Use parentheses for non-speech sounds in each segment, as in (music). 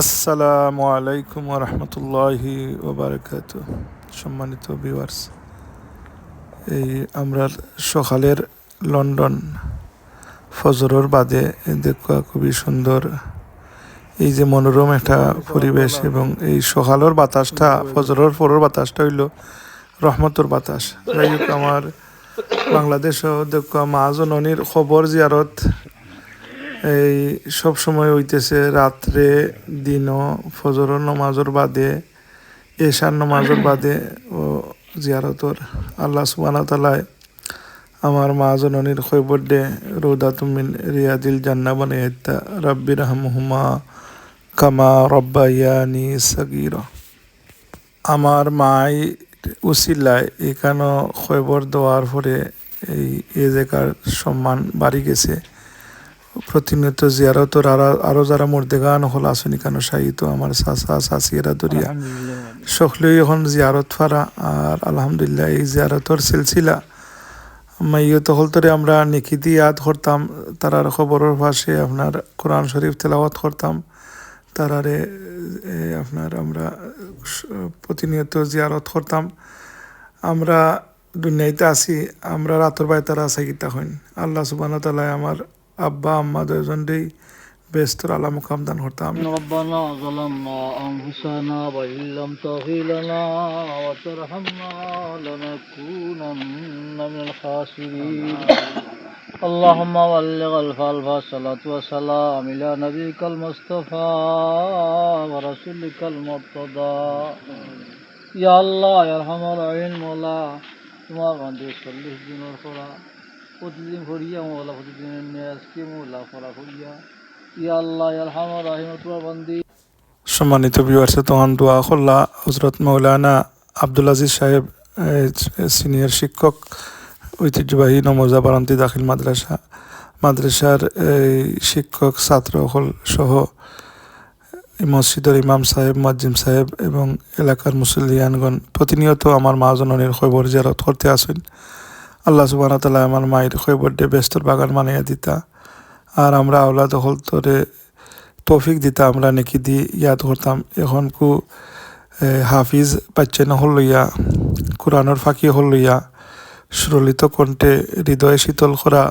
আসসালামু আলাইকুম রহমতুল্লাহি ওবরাকাত। সম্মানিত ভিউয়ার্স এই আমরা সকালের লন্ডন ফজরের বাদে দেখা খুবই সুন্দর। এই যে মনোরম একটা পরিবেশ এবং এই সকালের বাতাসটা, ফজরের পরের বাতাসটা হইল রহমতর বাতাস। যাই হোক, আমার বাংলাদেশও দেখা মা জননীর খবর জিয়ারত এই সব সময় হইতেছে রাত্রে দিনও ফজর নমাজর বাদে এশার নমাজর (coughs) বাদে ও জিয়ারতর আল্লাহ সুবানা তালায় আমার মা জননীর খৈবড্ডে রৌদা তুমিন রিয়াদিল জান্না বানে হেত্তা রব্বির রহমহুমা কামা রব্বা ইয়ানি সগির। আমার মাই উসিল্লায় এখানো খৈবর দেওয়ার পরে এই এ জায়গার সম্মান বাড়ি গেছে। প্রতিনিয়ত জিয়ারতর আরও আরও যারা মর্দেগান হল আসনি কেন সাহিত্য আমার চাচা চাচিয়েরা দরিয়া। সকলেই এখন জিয়ারত ফারা আর আলহামদুলিল্লাহ এই জিয়ারতর সিলসিলা। মাইয়ত হলতরে আমরা নিকিতি ইয়াদ করতাম তারার খবরের পাশে আপনার কোরআন শরীফ তেলাওয়াত করতাম তারারে আপনার আমরা প্রতিনিয়ত জিয়ারত করতাম। আমরা দুনিয়াতে আছি আমরা রাতর বাই তারা সাইকিতা হইন। আল্লাহ সুবাহ তালায় আমার আব্বা আম্মা দুজনরেই বেস্তর আলা মুকাম দান করতাম ربنا ظلمنا أنفسنا وإن لم تغفر لنا وترحمنا لنكونن من الخاسرين اللهم بلغ الفالفا الصلاة والسلام إلى نبيك المصطفى ورسولك المرتضى يا الله يا أرحم الراحمين مولا তোমার বান্ধব চল্লিশ দিনের পড়া প্রতিদিন করিয়া মোলা প্রতিদিনের নিয়ে আজকে মোলা পড়া করিয়া। ইয়া আল্লাহ, ইয়া রহমান রাহিম তোমার সম্মানিত ভিউয়ার্সে তখন দোয়া খোল্লা হজরত মৌলানা আব্দুল আজিজ সাহেব সিনিয়র শিক্ষক, ঐতিহ্যবাহী নমজা বারান্তি দাখিল মাদ্রাসা, মাদ্রাসার এই শিক্ষক ছাত্র হল সহ মসজিদের ইমাম সাহেব মজ্জিম সাহেব এবং এলাকার মুসলিয়ানগণ প্রতিনিয়ত আমার মা জননীর খবর জিয়ারত করতে আসেন। আল্লাহ সুবাহ তালা আমার মায়ের খবর ডে ব্যস্তর বাগান মানিয়ে দিতা। আর আমরা আওলাদ হল তোরে তৌফিক দিতা, আমরা নেকি দি ইয়াদ করতাম। এখন কু হাফিজ বাচ্চা হল লইয়া কোরআনের ফাঁকি হল লইয়া সুরলিত কণ্ঠে, হৃদয় শীতল করা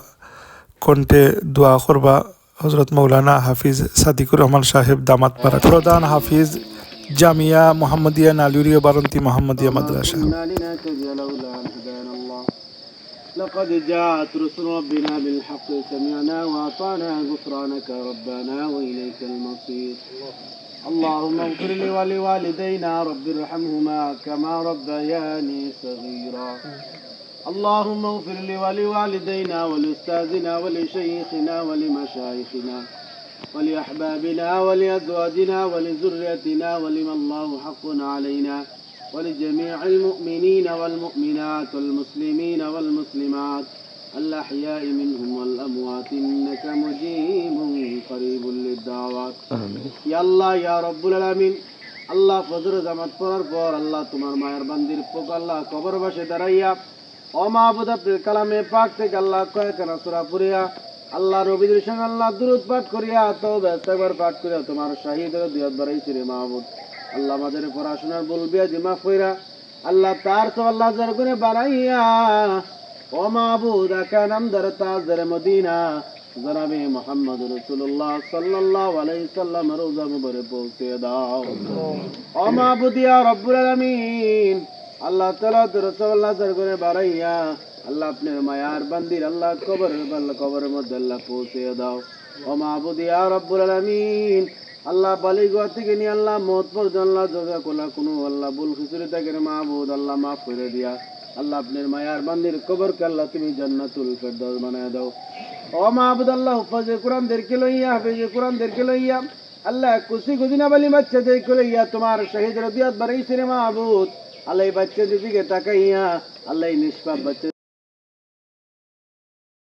কণ্ঠে দোয়া করবা হজরত মৌলানা হাফিজ সাদিকুর রহমান সাহেব দামাত পাড়া। প্রধান হাফিজ জামিয়া মোহাম্মদিয়া নালুরিয়া বারন্তি মোহাম্মদিয়া মাদ্রাসা। لقد جاءت رسل ربنا بالحق سمعنا وأطعنا غفرانك ربنا وإليك المصير. اللهم اغفر لي ولوالدينا رب ارحمهما كما ربياني صغيرا. اللهم اغفر لي ولوالدينا ولأستاذنا ولشيخنا ولمشايخنا ولأحبابنا ولأزواجنا ولذريتنا ولمن الله حق علينا. ولجميع المؤمنين والمؤمنات والمسلمين والمسلمات الأحياء منهم والأموات إنك مجيب قريب للدعوات يا الله يا رب العالمين আল্লাহ ফজর জামাত পড়ার পর আল্লাহ তোমার মায়ের বান্দির পোক আল্লাহ কবর বসে দাঁড়াইয়া অমাবুদ আপনার কালামে পাক থেকে আল্লাহ কয়েকখানা সুরা পুরিয়া আল্লাহ রবিদের সঙ্গে আল্লাহ দুরুদ পাঠ করিয়া তো ব্যস্ত একবার পাঠ করিয়া তোমার শাহিদের দিয়ত বাড়াইছি রে মাহবুদ আল্লাহ আমাদের পড়াশোনার বলবি মাফ কইরা আল্লাহ তার তো আল্লাহ জর করে বাড়াইয়া ও মাহবুদ আকা নাম দর তাজর মদিনা, জনাবে মোহাম্মদ রসুল্লাহ সাল্লাল্লাহু আলাইহি সাল্লাম রোজা মুবারে পৌঁছে দাও। ও মাহবুদ ইয়া রব্বুল আলামিন, আল্লাহ তালা তো রাসূলুল্লাহ জর করে বাড়াইয়া আল্লাহ আপনার মায়ার বান্দির, আল্লাহ কবর আল্লাহ কবরের মধ্যে আল্লাহ পৌঁছে দাও। ও মাহবুদ ইয়া রব্বুল আলামিন আল্লাহ বালিগোয়া থেকে নিয়ে আল্লাহ মত পর্যন্ত জগা কোলা কোনো, আল্লাহ বুল খিচুড়ি থাকে মাহবুদ, আল্লাহ মাফ করে দিয়া, আল্লাহ আপনার মায়ার বান্দির কবরকে আল্লাহ তুমি জান্নাতুল ফেরদাউস বানায় দাও। ও মাহবুদ, আল্লাহ হুফাজে কোরআন দেরকে লইয়া, হাফেজে কোরআন দেরকে লইয়া, আল্লাহ কুসি গুদিনা বালি বাচ্চা দেরকে লইয়া তোমার শহীদ রবিয়াত বাড়াইছে রে মাহবুদ। আল্লাহ বাচ্চা দিদিকে তাকাইয়া, আল্লাহ নিষ্পাপ বাচ্চা